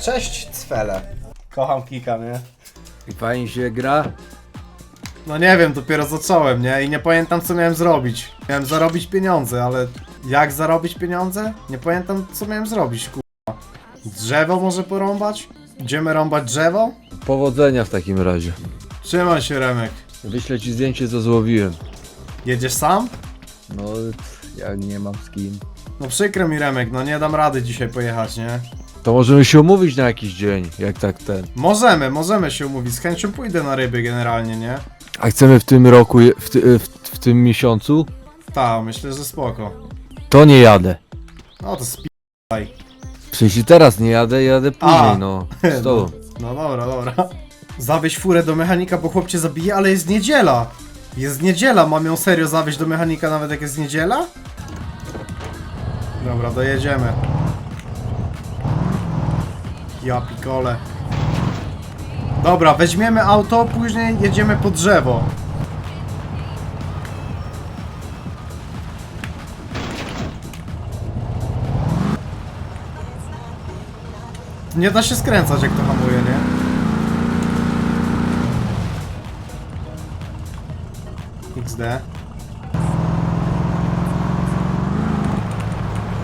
Cześć, Cwele. Kocham kika, nie? I fajnie się gra. No nie wiem, dopiero zacząłem, nie? I nie pamiętam co miałem zrobić. Miałem zarobić pieniądze, ale jak zarobić pieniądze? Nie pamiętam co miałem zrobić, kurwa. Drzewo może porąbać? Idziemy rąbać drzewo? Powodzenia w takim razie. Trzymaj się, Remek. Wyślę ci zdjęcie, co złowiłem. Jedziesz sam? No, ja nie mam z kim. No przykro mi, Remek, no nie dam rady dzisiaj pojechać, nie? To możemy się umówić na jakiś dzień, jak tak ten. Możemy, możemy się umówić. Z chęcią pójdę na ryby generalnie, nie? A chcemy w tym roku, je- w, ty, w, w tym miesiącu? Ta, myślę, że spoko. To nie jadę. No to spi... W sensie teraz nie jadę, jadę później, A. no. Z tobą. No dobra, dobra. Zawieź furę do mechanika, bo chłop cię zabije, ale jest niedziela. Jest niedziela, mam ją serio zawieźć do mechanika nawet jak jest niedziela? Dobra, dojedziemy. Ja pikole. Dobra, weźmiemy auto, później jedziemy po drzewo. Nie da się skręcać jak to hamuje, nie? XD.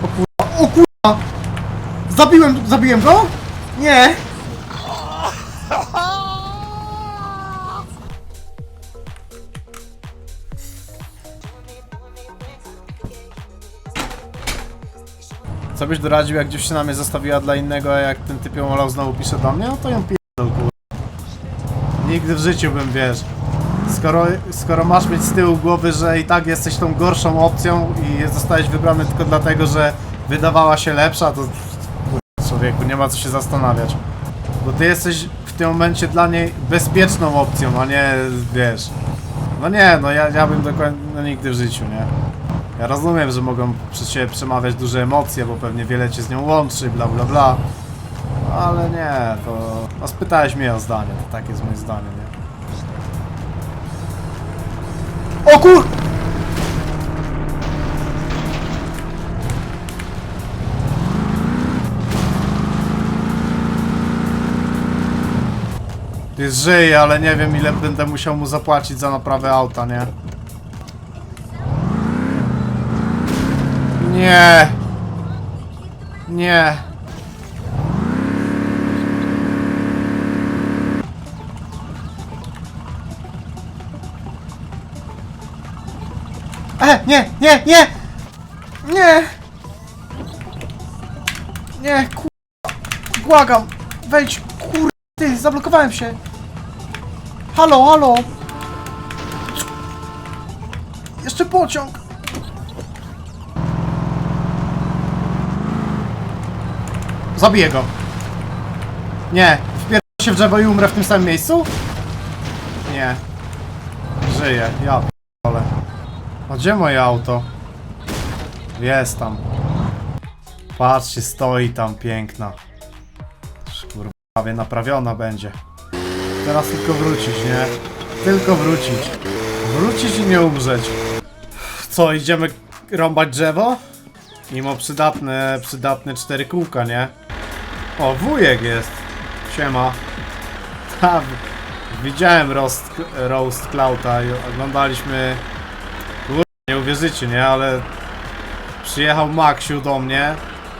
O kurwa, o kurwa! Zabiłem, zabiłem go? Nie! Co byś doradził, jak dziewczyna mnie zostawiła dla innego, a jak ten typ ją olał znowu pisze do mnie? No to ją pierdol, kurwa. Nigdy w życiu bym, wiesz... Skoro, skoro masz mieć z tyłu głowy, że i tak jesteś tą gorszą opcją i zostałeś wybrany tylko dlatego, że wydawała się lepsza, to człowieku, nie ma co się zastanawiać. Bo ty jesteś w tym momencie dla niej bezpieczną opcją, a nie, wiesz... No nie, no ja, ja bym dokładnie, no nigdy w życiu, nie? Ja rozumiem, że mogą przez siebie przemawiać duże emocje, bo pewnie wiele cię z nią łączy, bla bla bla. Ale nie, to... No spytałeś mnie o zdanie, to takie jest moje zdanie, nie? O kur... Ty żyje, ale nie wiem ile będę musiał mu zapłacić za naprawę auta, nie? Nie. Nie. E, nie, nie, nie! Nie! Nie, kur... Błagam! Wejdź, zablokowałem się! Halo, halo! Jeszcze pociąg! Zabiję go! Nie! Wpierdolę się w drzewo i umrę w tym samym miejscu? Nie. Żyję, ja p***ole. A gdzie moje auto? Jest tam. Patrzcie, stoi tam piękna. Prawie naprawiona będzie. Teraz tylko wrócić, nie? Tylko wrócić. Wrócić i nie umrzeć. Co, idziemy rąbać drzewo? Mimo przydatne, przydatne cztery kółka, nie? O, wujek jest. Siema. Ta, widziałem roast, roast Clouda i oglądaliśmy nie uwierzycie, nie? Ale przyjechał Maksiu do mnie,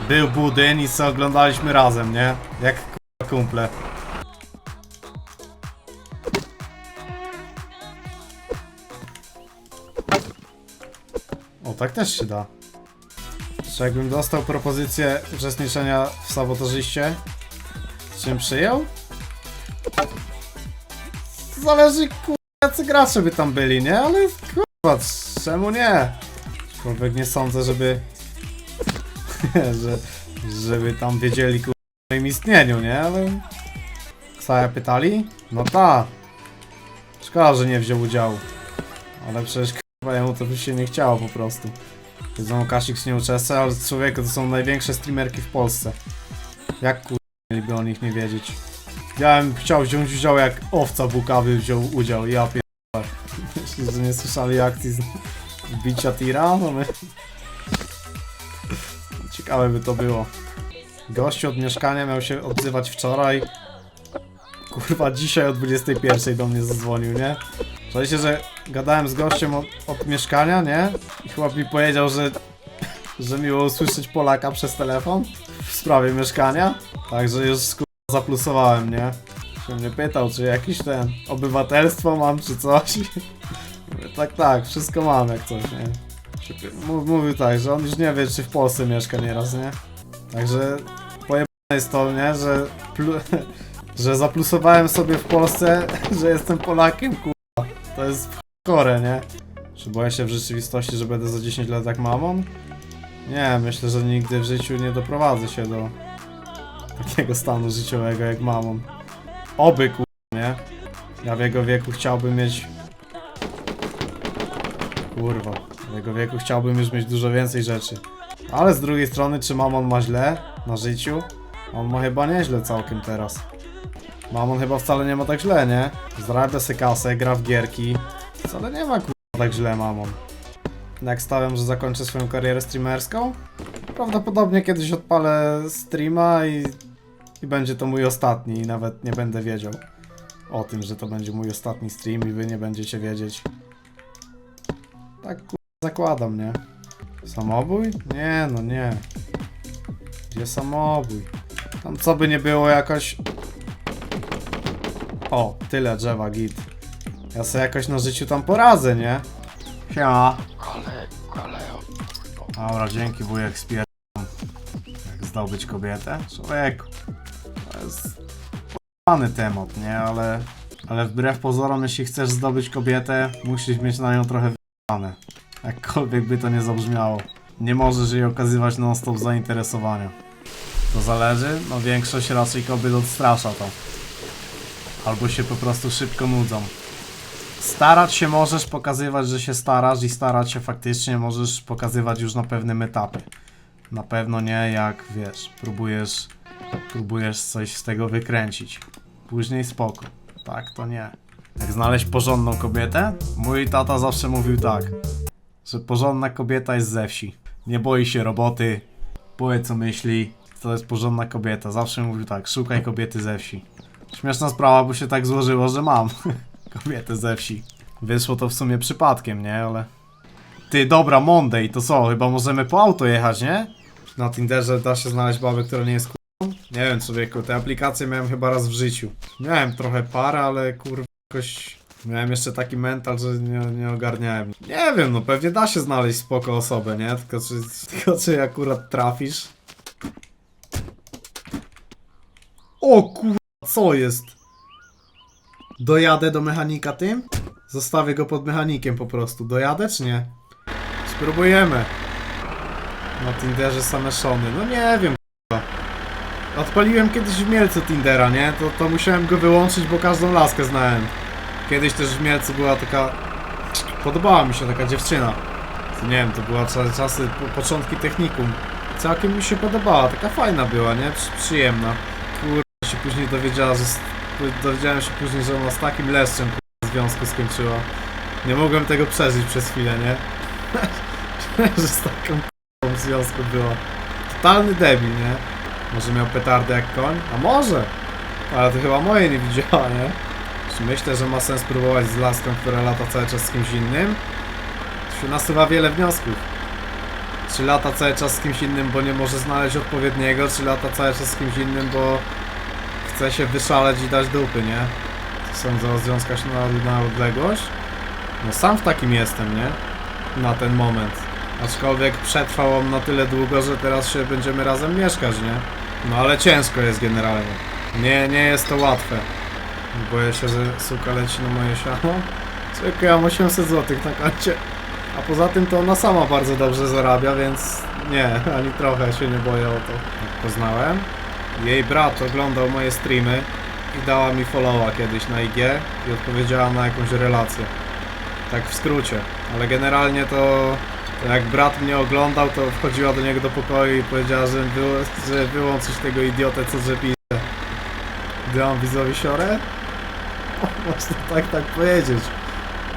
był budyn i co oglądaliśmy razem, nie? Jak kumple. O, tak też się da. Czy jakbym dostał propozycję uczestniczenia w sabotażyście, czym przyjął? Zależy, kurwa, jacy gracze by tam byli, nie? Ale kurwa, czemu nie? Aczkolwiek nie sądzę, żeby... że, żeby tam wiedzieli, kurwa, moim istnieniu, nie? Ale... Ksaja pytali? No ta. Szkoda, że nie wziął udziału. Ale przecież, kurwa, jemu to by się nie chciało po prostu. Wiedzą, Kasik nie uczestniczy, ale człowieku, to są największe streamerki w Polsce. Jak kurwa mieliby o nich nie wiedzieć? Ja bym chciał wziąć udział jak owca bukawy wziął udział, ja pierdolę. Myślę, że nie słyszeli akcji z bicia tira? No my... Ciekawe by to było. Gościu od mieszkania miał się odzywać wczoraj. Kurwa, dzisiaj o 21 do mnie zadzwonił, nie? Słuchajcie, że gadałem z gościem od, od mieszkania, nie? I chłop mi powiedział, że, że miło usłyszeć Polaka przez telefon w sprawie mieszkania. Także już kurwa zaplusowałem, nie? Się mnie pytał, czy jakiś ten obywatelstwo mam, czy coś. Tak, tak, wszystko mam jak coś, nie? Mówił tak, że on już nie wie, czy w Polsce mieszka nieraz, nie? Także pojebane jest to, nie? Że, że zaplusowałem sobie w Polsce, że jestem Polakiem, kurwa. To jest chore, nie? Czy boję się w rzeczywistości, że będę za 10 lat jak mamon? Nie, myślę, że nigdy w życiu nie doprowadzę się do takiego stanu życiowego jak mamon. Oby, kurwa, nie? Ja w jego wieku chciałbym mieć... Kurwa, w jego wieku chciałbym już mieć dużo więcej rzeczy. Ale z drugiej strony, czy mamon ma źle na życiu? On ma chyba nieźle całkiem teraz. Mamon chyba wcale nie ma tak źle, nie? Zarabia se kasę, gra w gierki. Wcale nie ma kurwa tak źle mamon. Jak stawiam, że zakończę swoją karierę streamerską? Prawdopodobnie kiedyś odpalę streama i, i będzie to mój ostatni i nawet nie będę wiedział o tym, że to będzie mój ostatni stream i wy nie będziecie wiedzieć. Tak zakładam, nie? Samobój? Nie, no nie. Gdzie samobój? Tam co by nie było jakoś... O, tyle drzewa, git. Ja sobie jakoś na życiu tam poradzę, nie? Siema. Ale, ale, Dobra, dzięki wujek spier... Jak zdobyć kobietę? Człowieku. To jest... Pany temat, nie? Ale... Ale wbrew pozorom, jeśli chcesz zdobyć kobietę, musisz mieć na nią trochę wyjebane. Jakkolwiek by to nie zabrzmiało. Nie możesz jej okazywać non-stop zainteresowania. To zależy, no większość raczej kobiet odstrasza to. Albo się po prostu szybko nudzą. Starać się możesz pokazywać, że się starasz i starać się faktycznie możesz pokazywać już na pewnym etapie. Na pewno nie jak, wiesz, próbujesz, próbujesz coś z tego wykręcić. Później spoko. Tak, to nie. Jak znaleźć porządną kobietę? Mój tata zawsze mówił tak, że porządna kobieta jest ze wsi. Nie boi się roboty, powie co myśli, to jest porządna kobieta. Zawsze mówił tak, szukaj kobiety ze wsi. Śmieszna sprawa, bo się tak złożyło, że mam kobietę ze wsi. Wyszło to w sumie przypadkiem, nie? Ale... Ty, dobra, Monday, to co? Chyba możemy po auto jechać, nie? Na Tinderze da się znaleźć babę, która nie jest kurwą? Nie wiem, człowieku, te aplikacje miałem chyba raz w życiu. Miałem trochę parę, ale kurwa jakoś... Miałem jeszcze taki mental, że nie, nie ogarniałem. Nie wiem, no pewnie da się znaleźć spoko osobę, nie? Tylko czy, tylko czy akurat trafisz? O kurwa, co jest? Dojadę do mechanika tym? Zostawię go pod mechanikiem po prostu. Dojadę czy nie? Spróbujemy. Na Tinderze same szony. No nie wiem. Odpaliłem kiedyś w Mielcu Tindera, nie? To, to musiałem go wyłączyć, bo każdą laskę znałem. Kiedyś też w Mielcu była taka... Podobała mi się taka dziewczyna. Nie wiem, to była cza- czasy, po, początki technikum. Całkiem mi się podobała, taka fajna była, nie? Przy, przyjemna. Kurwa, się później dowiedziała, że... Dowiedziałem się później, że ona z takim leszczem w związku skończyła. Nie mogłem tego przeżyć przez chwilę, nie? że z taką k***ą w związku była. Totalny debil, nie? Może miał petardę jak koń? A może! Ale to chyba moje nie widziała, nie? Myślę, że ma sens próbować z laską, która lata cały czas z kimś innym? Tu nasuwa wiele wniosków. Czy lata cały czas z kimś innym, bo nie może znaleźć odpowiedniego, czy lata cały czas z kimś innym, bo chce się wyszaleć i dać dupy, nie? Sądzę o związkach na, na odległość. No sam w takim jestem, nie? Na ten moment. Aczkolwiek przetrwał on na tyle długo, że teraz się będziemy razem mieszkać, nie? No ale ciężko jest generalnie. Nie, nie jest to łatwe. Boję się, że suka leci na moje siano. Czekaj, ja mam 800 zł na koncie. A poza tym to ona sama bardzo dobrze zarabia, więc nie, ani trochę się nie boję o to. Jak poznałem, jej brat oglądał moje streamy i dała mi followa kiedyś na IG i odpowiedziała na jakąś relację. Tak w skrócie. Ale generalnie to, to jak brat mnie oglądał, to wchodziła do niego do pokoju i powiedziała, że, wy, że wyłączyć tego idiotę, co drzepi. Dałam widzowi siorę? Można tak, tak powiedzieć.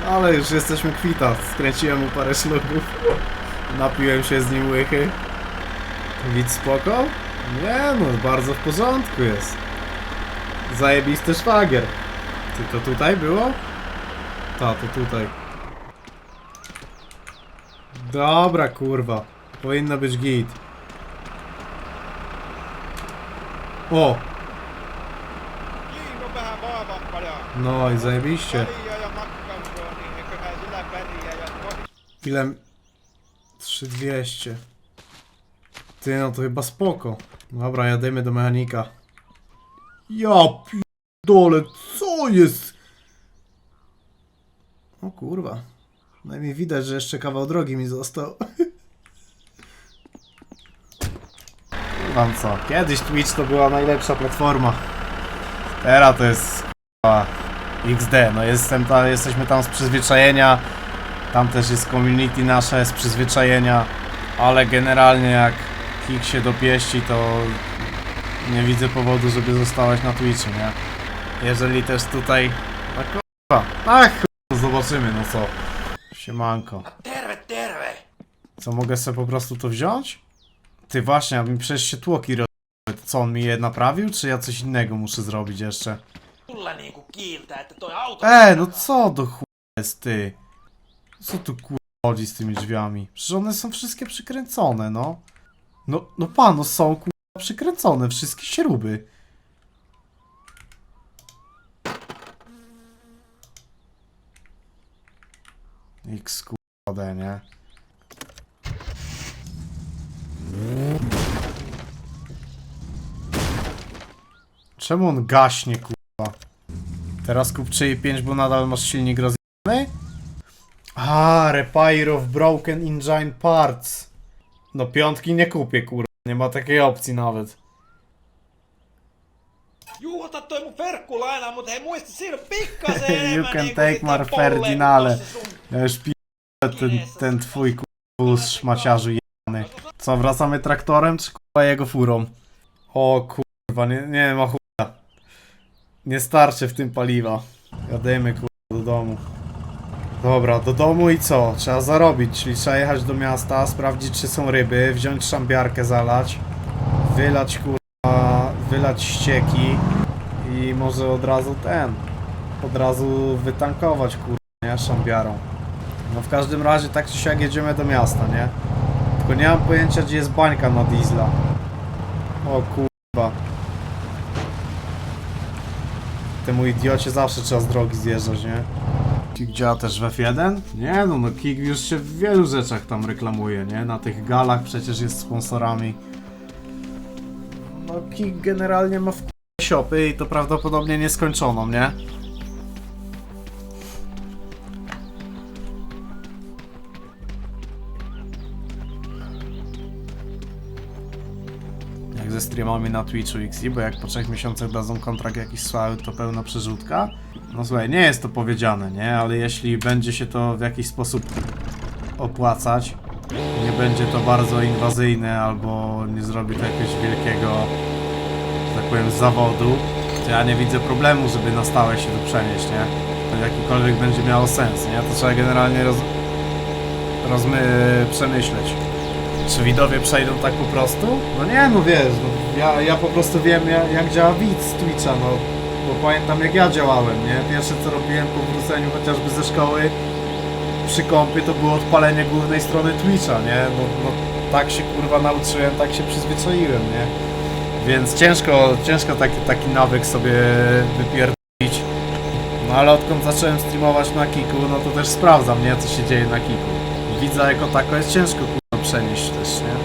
Ale już jesteśmy kwita. Skręciłem mu parę ślubów. Napiłem się z nim łychy. Widz spoko? Nie no, bardzo w porządku jest. Zajebisty szwagier. Ty to tutaj było? Ta, to tutaj. Dobra, kurwa. Powinno być git. O! Siinä on vähän maavahva ja No i zajebiście. Ile? 3200. Ty, no to chyba spoko. Dobra, jadymy do mechanika. Ja dole, co jest? O kurwa. No mi widać, że jeszcze kawał drogi mi został. Wam co? Kiedyś Twitch to była najlepsza platforma. Teraz to jest XD. No jestem ta, jesteśmy tam z przyzwyczajenia. Tam też jest community nasze z przyzwyczajenia, ale generalnie jak Kik się dopieści, to nie widzę powodu, żeby zostawać na Twitchu, nie? Jeżeli też tutaj... No kurwa, ach, zobaczymy, no co. Siemanko. Co, mogę sobie po prostu to wziąć? Ty właśnie, a mi przecież się tłoki roz... Co, on mi je naprawił, czy ja coś innego muszę zrobić jeszcze? Mulla niinku kiiltää, että toi auto... E, no co do chuj jest ty? Co tu kur... chodzi z tymi drzwiami? Przecież one są wszystkie przykręcone, no. No, no pan, no są kur... przykręcone, wszystkie śruby. X kurde, nie? Czemu on gaśnie, kurwa? Teraz kup 3.5, bo nadal masz silnik rozjebany? A, repair of broken engine parts. No piątki nie kupię, kurwa. Nie ma takiej opcji nawet. Juu, ota toi mun ferkkulaina, mut hei muista siinä on pikkasen You enemmän can niinku take sitä my polleen Ferdinale. tossa sun- Ja już pi... ten, ten twój kurwa szmaciarzu jebany. Co, wracamy traktorem czy kurwa jego furą? O kurwa, nie, nie ma chuja. Nie starczy w tym paliwa. Jademy kurwa do domu. Dobra, do domu i co? Trzeba zarobić, czyli trzeba jechać do miasta, sprawdzić czy są ryby, wziąć szambiarkę zalać, wylać kurwa, wylać ścieki i może od razu ten, od razu wytankować kurwa, nie, szambiarą. No w każdym razie tak czy siak jedziemy do miasta, nie? Tylko nie mam pojęcia gdzie jest bańka na diesla. O kurwa. Temu idiocie zawsze trzeba z drogi zjeżdżać, nie? Kik działa też w F1? Nie no, no Kik już się w wielu rzeczach tam reklamuje, nie? Na tych galach przecież jest sponsorami. No Kik generalnie ma w siopy i to prawdopodobnie nieskończoną, nie? Streamami na Twitchu XI, bo jak po 3 miesiącach dadzą kontrakt jakiś słaby, to pełna przerzutka. No słuchaj, nie jest to powiedziane, nie? Ale jeśli będzie się to w jakiś sposób opłacać, nie będzie to bardzo inwazyjne albo nie zrobi to jakiegoś wielkiego, że tak powiem, zawodu, to ja nie widzę problemu, żeby na stałe się tu przenieść, nie? To jakikolwiek będzie miało sens, nie? To trzeba generalnie roz... rozmy... przemyśleć. Czy widowie przejdą tak po prostu? No nie, no wiesz, no, ja, ja po prostu wiem jak, jak działa widz Twitcha, no bo pamiętam jak ja działałem, nie? Pierwsze co robiłem po wróceniu chociażby ze szkoły przy kompie to było odpalenie głównej strony Twitcha, nie? No, no tak się kurwa nauczyłem, tak się przyzwyczaiłem, nie? Więc ciężko, ciężko taki, taki nawyk sobie wypierdolić. No ale odkąd zacząłem streamować na Kiku, no to też sprawdzam, nie? Co się dzieje na Kiku. Widza jako tako jest ciężko kurwa przenieść też, nie?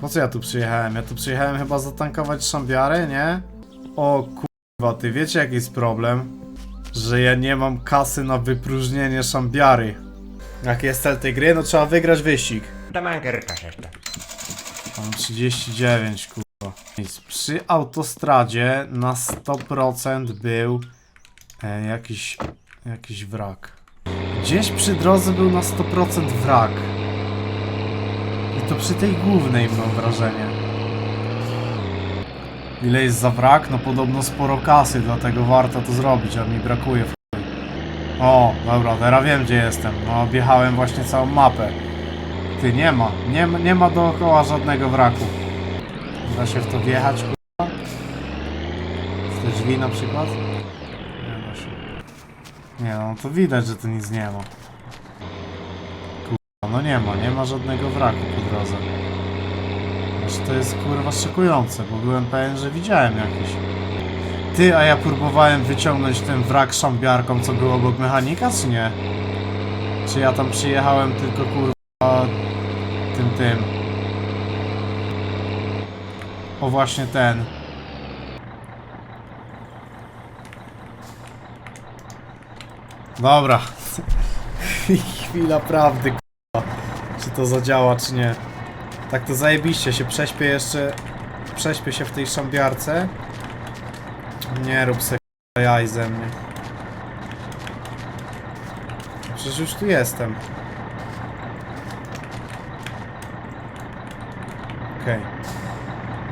Po co ja tu przyjechałem? Ja tu przyjechałem chyba zatankować szambiarę, nie? O kurwa, ty wiecie jaki jest problem? Że ja nie mam kasy na wypróżnienie szambiary. Jak jest cel tej gry, no trzeba wygrać wyścig. Tämän kertaisesta. Mam 39, kurwa. Nic. Przy autostradzie na 100% był e, jakiś, jakiś wrak. Gdzieś przy drodze był na 100% wrak. To przy tej głównej mam wrażenie. Ile jest za wrak? No podobno sporo kasy, dlatego warto to zrobić, a mi brakuje w. O, dobra, teraz wiem gdzie jestem. No, objechałem właśnie całą mapę. Ty, nie ma. Nie, ma- nie ma dookoła żadnego wraku. Da się w to wjechać, kurwa? W te drzwi na przykład? Nie się. Nie no, to widać, że tu nic nie ma. No nie ma, nie ma żadnego wraku po drodze. Aż to jest kurwa szykujące, bo byłem pewien, że widziałem jakiś. Ty, a ja próbowałem wyciągnąć ten wrak szambiarką, co był obok mechanika, czy nie? Czy ja tam przyjechałem tylko kurwa tym tym? O właśnie ten. Dobra. Chwila prawdy, to zadziała, czy nie. Tak to zajebiście się prześpię jeszcze. Prześpię się w tej szambiarce. Nie rób se jaj ze mnie. Przecież już tu jestem. Okej.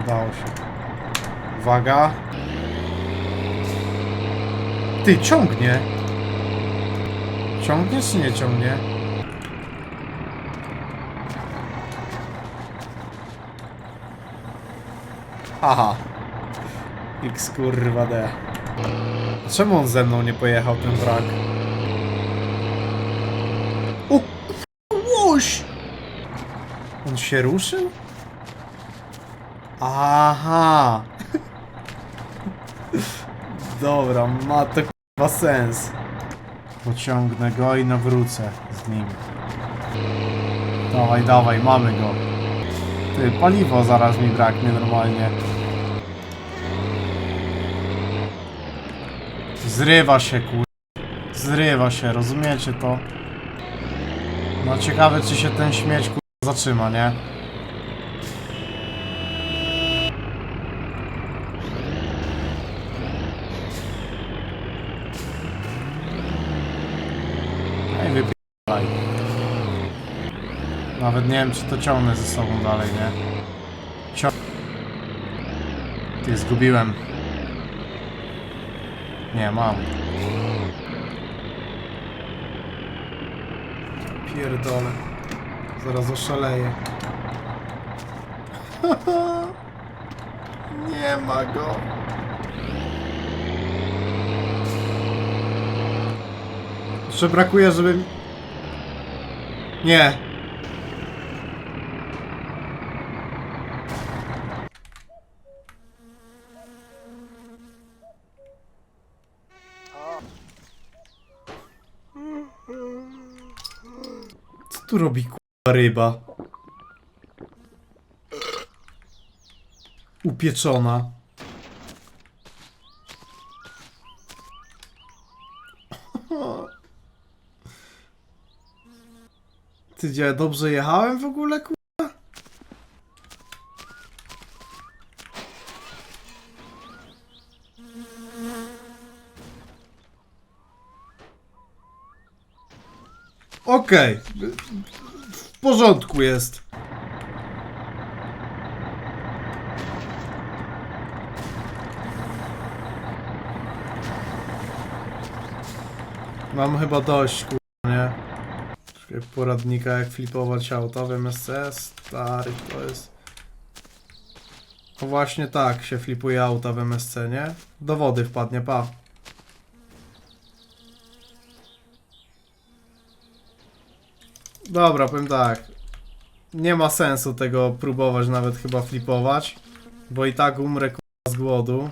Udało się. Uwaga. Ty, ciągnie. Ciągnie czy nie ciągnie? Aha. X kurwa D. Czemu on ze mną nie pojechał ten wrak? O łoś! On się ruszył? Aha. Dobra, ma to chyba sens. Pociągnę go i nawrócę z nim. Dawaj, dawaj, mamy go. Ty, paliwo zaraz mi braknie normalnie. Zrywa się, kur... Zrywa się, rozumiecie to? No ciekawe, czy się ten śmieć, kur... zatrzyma, nie? Ej, wypierdaj. Nawet nie wiem, czy to ciągnę ze sobą dalej, nie? Cią... Ty, zgubiłem. Nie, mam. Pierdolę. Zaraz oszaleję. Nie ma go. Jeszcze brakuje, żeby... Nie. Tu robi k***a ryba? Upieczona. Ty gdzie dobrze jechałem w ogóle ku... Okej. W porządku jest. Mam chyba dość, kurwa, nie? Szukaj poradnika jak flipować auta w MSC. Stary, to jest... No właśnie tak się flipuje auta w MSC, nie? Do wody wpadnie, pa. Dobra, powiem tak. Nie ma sensu tego próbować nawet chyba flipować, bo i tak umrę k***a, z głodu.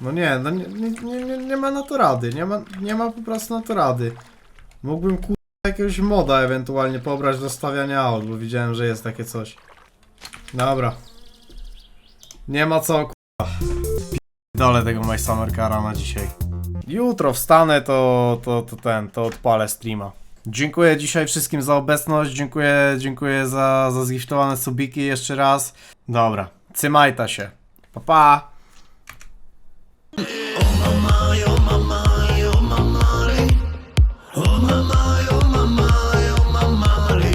No nie, no nie, nie, nie, nie, ma na to rady, nie ma, nie ma po prostu na to rady. Mógłbym ku... jakiegoś moda ewentualnie pobrać do stawiania aut, bo widziałem, że jest takie coś. Dobra. Nie ma co ku... Dole tego My Summer Cara na dzisiaj. Jutro wstanę, to, to, to ten, to odpalę streama. Dziękuję dzisiaj wszystkim za obecność, dziękuję, dziękuję za, za zgiftowane subiki jeszcze raz. Dobra, cymajta się. Pa pa!